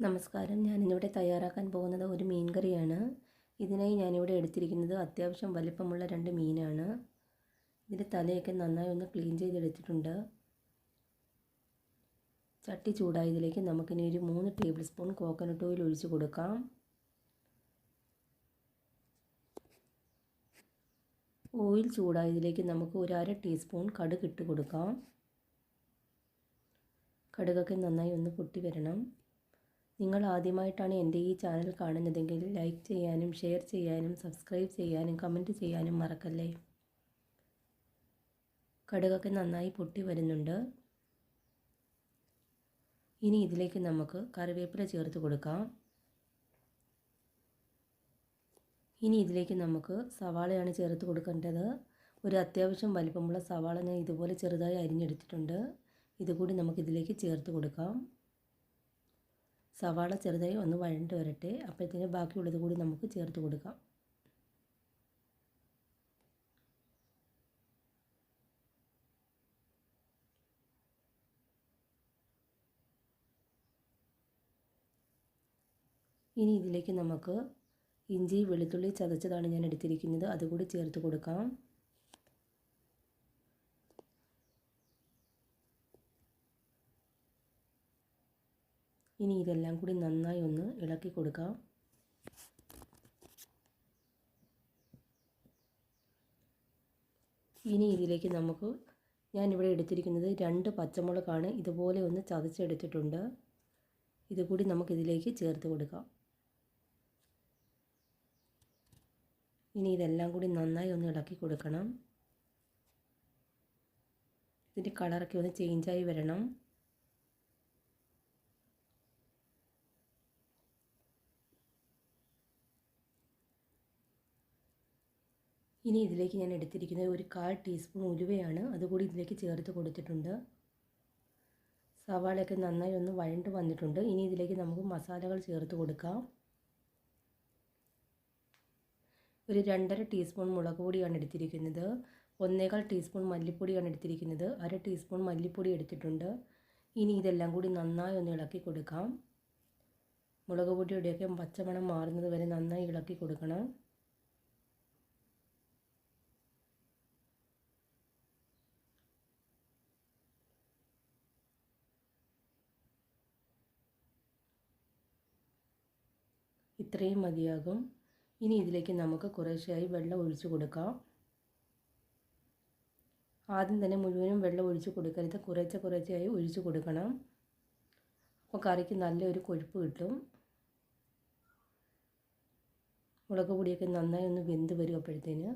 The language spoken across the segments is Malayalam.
നമസ്കാരം. ഞാനിന്നിവിടെ തയ്യാറാക്കാൻ പോകുന്നത് ഒരു മീൻ കറിയാണ് ഇതിനായി ഞാനിവിടെ എടുത്തിരിക്കുന്നത് അത്യാവശ്യം വലിപ്പമുള്ള രണ്ട് മീനാണ്. ഇതിന്റെ തലയൊക്കെ നന്നായി ഒന്ന് ക്ലീൻ ചെയ്തെടുത്തിട്ടുണ്ട്. ചട്ടി ചൂടായതിലേക്ക് നമുക്കിനി ഒരു മൂന്ന് ടേബിൾ സ്പൂൺ കോക്കനട്ട് ഓയിൽ ഒഴിച്ചു കൊടുക്കാം. ഓയിൽ ചൂടായതിലേക്ക് നമുക്ക് ഒരു അര ടീസ്പൂൺ കടുക് ഇട്ട് കൊടുക്കാം. കടുകൊക്കെ നന്നായി ഒന്ന് പൊട്ടി വരണം. നിങ്ങൾ ആദ്യമായിട്ടാണ് എന്റെ ഈ ചാനൽ കാണുന്നതെങ്കിൽ ലൈക്ക് ചെയ്യാനും ഷെയർ ചെയ്യാനും സബ്സ്ക്രൈബ് ചെയ്യാനും കമന്റ് ചെയ്യാനും മറക്കല്ലേ? കടുകൊക്കെ നന്നായി പൊട്ടി വരുന്നുണ്ട്. ഇനി ഇതിലേക്ക് നമുക്ക് കറിവേപ്പില ചേർത്ത് കൊടുക്കാം. ഇനി ഇതിലേക്ക് നമുക്ക് സവാളയാണ് ചേർത്ത് കൊടുക്കേണ്ടത്. ഒരു അത്യാവശ്യം വലിപ്പമുള്ള സവാള ഞാൻ ഇതുപോലെ ചെറുതായി അരിഞ്ഞെടുത്തിട്ടുണ്ട്. ഇതുകൂടി നമുക്കിതിലേക്ക് ചേർത്ത് കൊടുക്കാം. സവാള ചെറുതായി ഒന്ന് വഴണ്ട് വരട്ടെ. അപ്പോഴത്തേന് ബാക്കിയുള്ളത് കൂടി നമുക്ക് ചേർത്ത് കൊടുക്കാം. ഇനി ഇതിലേക്ക് നമുക്ക് ഇഞ്ചി വെളുത്തുള്ളി ചതച്ചതാണ് ഞാൻ എടുത്തിരിക്കുന്നത്. അതുകൂടി ചേർത്ത് കൊടുക്കാം. ഇനി ഇതെല്ലാം കൂടി നന്നായി ഒന്ന് ഇളക്കി കൊടുക്കാം. ഇനി ഇതിലേക്ക് നമുക്ക് ഞാനിവിടെ എടുത്തിരിക്കുന്നത് രണ്ട് പച്ചമുളകാണ്. ഇതുപോലെ ഒന്ന് ചതച്ചെടുത്തിട്ടുണ്ട്. ഇതുകൂടി നമുക്കിതിലേക്ക് ചേർത്ത് കൊടുക്കാം. ഇനി ഇതെല്ലാം കൂടി നന്നായി ഒന്ന് ഇളക്കി കൊടുക്കണം. ഇതിന്റെ കളറൊക്കെ ഒന്ന് ചേഞ്ചായി വരണം. ഇനി ഇതിലേക്ക് ഞാൻ എടുത്തിരിക്കുന്നത് ഒരു കാൽ ടീസ്പൂൺ ഉലുവയാണ്. അതുകൂടി ഇതിലേക്ക് ചേർത്ത് കൊടുത്തിട്ടുണ്ട്. സവാളയൊക്കെ നന്നായി ഒന്ന് വഴണ്ട് വന്നിട്ടുണ്ട്. ഇനി ഇതിലേക്ക് നമുക്ക് മസാലകൾ ചേർത്ത് കൊടുക്കാം. ഒരു രണ്ടര ടീസ്പൂൺ മുളക് പൊടിയാണ് എടുത്തിരിക്കുന്നത്. ഒന്നേകാൽ ടീസ്പൂൺ മല്ലിപ്പൊടിയാണ് എടുത്തിരിക്കുന്നത്. അര ടീസ്പൂൺ മല്ലിപ്പൊടി എടുത്തിട്ടുണ്ട്. ഇനി ഇതെല്ലാം കൂടി നന്നായി ഒന്ന് ഇളക്കി കൊടുക്കാം. മുളക് പൊടിയുടെയൊക്കെ പച്ചമണം മാറുന്നത് വരെ നന്നായി ഇളക്കി കൊടുക്കണം. ഇത്രയും മതിയാകും. ഇനി ഇതിലേക്ക് നമുക്ക് കുറേശ്ശെയായി വെള്ളം ഒഴിച്ചു കൊടുക്കാം. ആദ്യം തന്നെ മുഴുവനും വെള്ളം ഒഴിച്ചു കൊടുക്കരുത്. കുറേശ്ശെ കുറേശ്ശെയായി ഒഴിച്ചു കൊടുക്കണം. അപ്പോൾ കറിക്ക് നല്ലൊരു കൊഴുപ്പ് കിട്ടും. മുളക് പൊടിയൊക്കെ നന്നായി ഒന്ന് വെന്ത് വരും അപ്പോഴത്തേന്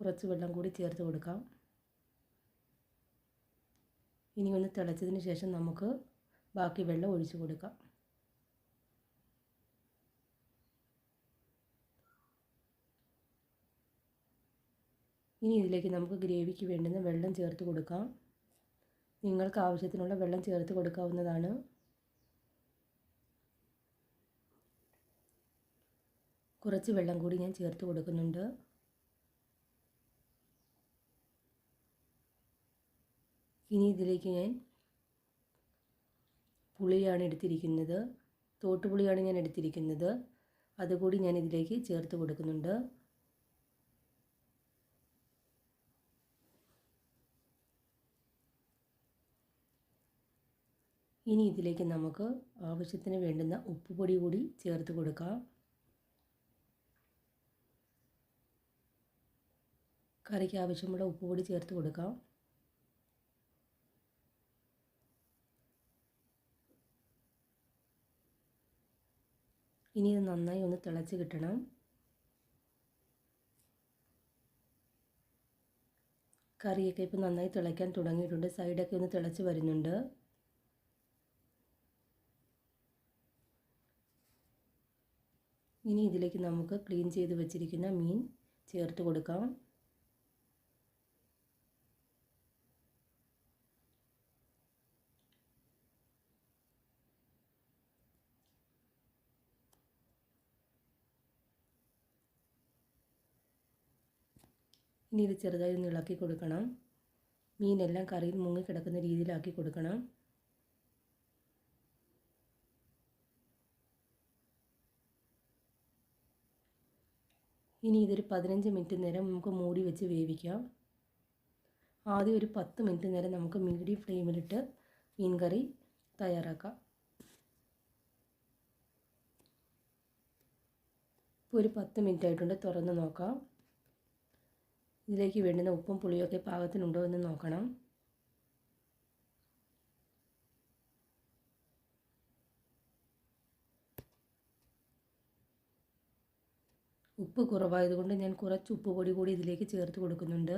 കുറച്ച് വെള്ളം കൂടി ചേർത്ത് കൊടുക്കാം. ഇനി ഒന്ന് തിളച്ചതിന് ശേഷം നമുക്ക് ബാക്കി വെള്ളം ഒഴിച്ചു കൊടുക്കാം. ഇനി ഇതിലേക്ക് നമുക്ക് ഗ്രേവിക്ക് വേണ്ടുന്ന വെള്ളം ചേർത്ത് കൊടുക്കാം. നിങ്ങൾക്ക് ആവശ്യത്തിനുള്ള വെള്ളം ചേർത്ത് കൊടുക്കാവുന്നതാണ്. കുറച്ച് വെള്ളം കൂടി ഞാൻ ചേർത്ത് കൊടുക്കുന്നുണ്ട്. ഇനി ഇതിലേക്ക് ഞാൻ പുളിയാണ് എടുത്തിരിക്കുന്നത്. തോട്ടുപുളിയാണ് ഞാൻ എടുത്തിരിക്കുന്നത്. അതുകൂടി ഞാൻ ഇതിലേക്ക് ചേർത്ത് കൊടുക്കുന്നുണ്ട്. ഇനി ഇതിലേക്ക് നമുക്ക് ആവശ്യത്തിന് വേണ്ടുന്ന ഉപ്പുപൊടി കൂടി ചേർത്ത് കൊടുക്കാം. കറിക്ക് ആവശ്യമുള്ള ഉപ്പുപൊടി ചേർത്ത് കൊടുക്കാം. ഇനി ഇത് നന്നായി ഒന്ന് തിളച്ച് കിട്ടണം. കറിയൊക്കെ ഇപ്പോൾ നന്നായി തിളയ്ക്കാൻ തുടങ്ങിയിട്ടുണ്ട്. സൈഡൊക്കെ ഒന്ന് തിളച്ച് വരുന്നുണ്ട്. ഇനി ഇതിലേക്ക് നമുക്ക് ക്ലീൻ ചെയ്ത് വെച്ചിരിക്കുന്ന മീൻ ചേർത്ത് കൊടുക്കാം. ഇനി ഇത് ചെറുതായി ഒന്ന് ഇളക്കി കൊടുക്കണം. മീനെല്ലാം കറിയിൽ മുങ്ങിക്കിടക്കുന്ന രീതിയിലാക്കി കൊടുക്കണം. ഇനി ഇതൊരു പതിനഞ്ച് മിനിറ്റ് നേരം നമുക്ക് മൂടി വെച്ച് വേവിക്കാം. ആദ്യം ഒരു പത്ത് മിനിറ്റ് നേരം നമുക്ക് മീഡിയം ഫ്ലെയിമിലിട്ട് മീൻ കറി തയ്യാറാക്കാം. ഇപ്പോൾ ഒരു പത്ത് മിനിറ്റ് ആയിട്ടുണ്ട്. തുറന്ന് നോക്കാം. ഇതിലേക്ക് വേണ്ടുന്ന ഉപ്പും പുളിയൊക്കെ പാകത്തിനുണ്ടോ എന്ന് നോക്കണം. ഉപ്പ് കുറവായതുകൊണ്ട് ഞാൻ കുറച്ച് ഉപ്പ് പൊടി കൂടി ഇതിലേക്ക് ചേർത്ത് കൊടുക്കുന്നുണ്ട്.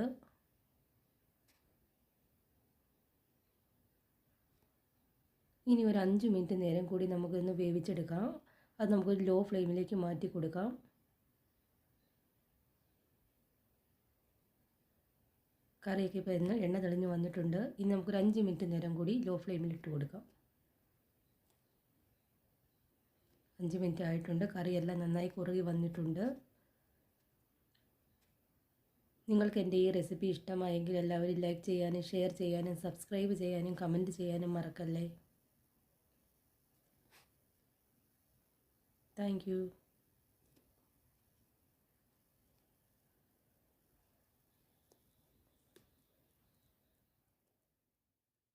ഇനി ഒരു അഞ്ച് മിനിറ്റ് നേരം കൂടി നമുക്കൊന്ന് വേവിച്ചെടുക്കാം. അത് നമുക്ക് ലോ ഫ്ലെയിമിലേക്ക് മാറ്റി കൊടുക്കാം. കറിയൊക്കെ എണ്ണ എണ്ണ തെളിഞ്ഞ് വന്നിട്ടുണ്ട്. ഇനി നമുക്കൊരു അഞ്ച് മിനിറ്റ് നേരം കൂടി ലോ ഫ്ലെയിമിൽ ഇട്ട് കൊടുക്കാം. അഞ്ച് മിനിറ്റ് ആയിട്ടുണ്ട്. കറിയെല്ലാം നന്നായി കുറുകി വന്നിട്ടുണ്ട്. നിങ്ങൾക്ക് എന്റെ ഈ റെസിപ്പി ഇഷ്ടമായെങ്കിൽ എല്ലാവരും ലൈക്ക് ചെയ്യാനും ഷെയർ ചെയ്യാനും സബ്സ്ക്രൈബ് ചെയ്യാനും കമന്റ് ചെയ്യാനും മറക്കല്ലേ. താങ്ക്